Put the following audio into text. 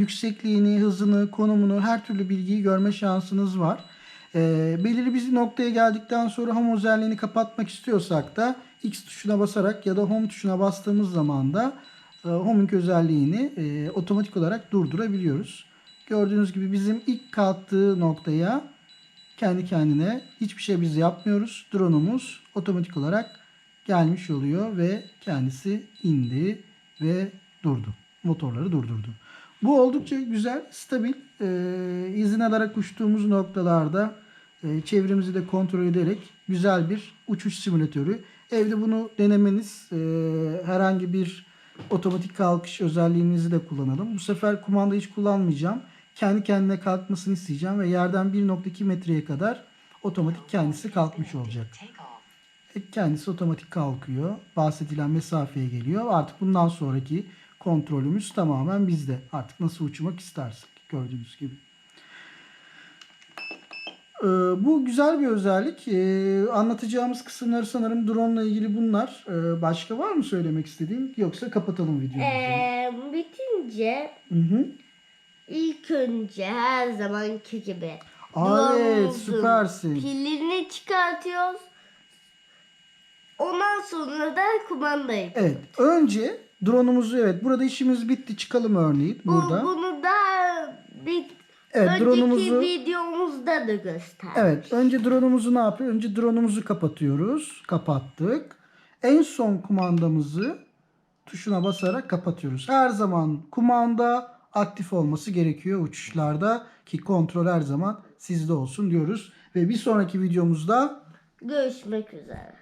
yüksekliğini, hızını, konumunu, her türlü bilgiyi görme şansınız var. Ee, belirli bir noktaya geldikten sonra home özelliğini kapatmak istiyorsak da X tuşuna basarak ya da home tuşuna bastığımız zaman da e, homing özelliğini e, otomatik olarak durdurabiliyoruz. Gördüğünüz gibi bizim ilk kalktığı noktaya kendi kendine hiçbir şey biz yapmıyoruz. Drone'umuz otomatik olarak gelmiş oluyor ve kendisi indi ve durdu. Motorları durdurdu. Bu oldukça güzel, stabil. Ee, izin alarak uçtuğumuz noktalarda e, çevremizi de kontrol ederek güzel bir uçuş simülatörü. Evde bunu denemeniz e, herhangi bir otomatik kalkış özelliğinizi de kullanalım. Bu sefer kumanda hiç kullanmayacağım. Kendi kendine kalkmasını isteyeceğim ve yerden 1.2 metreye kadar otomatik kendisi kalkmış olacak. E, Kendisi otomatik kalkıyor. Bahsedilen mesafeye geliyor. Artık bundan sonraki kontrolümüz tamamen bizde. Artık nasıl uçmak istersek gördüğünüz gibi. Ee, bu güzel bir özellik. Ee, anlatacağımız kısımları sanırım drone ile ilgili bunlar. Ee, başka var mı söylemek istediğin? Yoksa kapatalım videomuzu. Ee, bitince Hı hı. ilk önce her zamanki gibi Aa, evet süpersin. Pillerini çıkartıyoruz. Ondan sonra da kumandayı. Evet. Önce drone'umuzu evet burada işimiz bitti çıkalım örneğin Bu, burada. bunu da bir Evet önceki drone'umuzu videomuzda da göster. Evet, önce drone'umuzu ne yapıyor? Önce drone'umuzu kapatıyoruz. Kapattık. En son kumandamızı tuşuna basarak kapatıyoruz. Her zaman kumanda aktif olması gerekiyor uçuşlarda ki kontrol her zaman sizde olsun diyoruz. Ve bir sonraki videomuzda Görüşmek üzere.